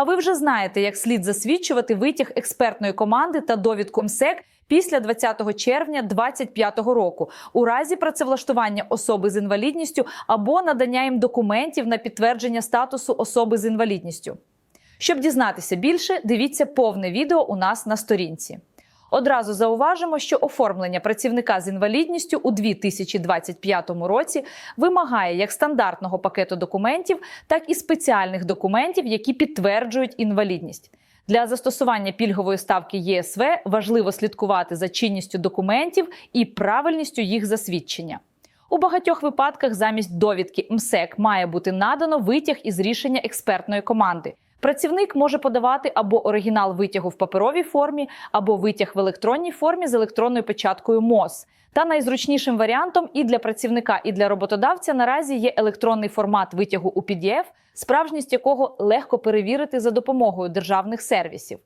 А ви вже знаєте, як слід засвідчувати витяг експертної команди та довідку МСЕК після 20 червня 2025 року у разі працевлаштування особи з інвалідністю або надання їм документів на підтвердження статусу особи з інвалідністю. Щоб дізнатися більше, дивіться повне відео у нас на сторінці. Одразу зауважимо, що оформлення працівника з інвалідністю у 2025 році вимагає як стандартного пакету документів, так і спеціальних документів, які підтверджують інвалідність. Для застосування пільгової ставки ЄСВ важливо слідкувати за чинністю документів і правильністю їх засвідчення. У багатьох випадках замість довідки МСЕК має бути надано витяг із рішення експертної команди. Працівник може подавати або оригінал витягу в паперовій формі, або витяг в електронній формі з електронною печаткою МОЗ. Та найзручнішим варіантом і для працівника, і для роботодавця наразі є електронний формат витягу у PDF, справжність якого легко перевірити за допомогою державних сервісів.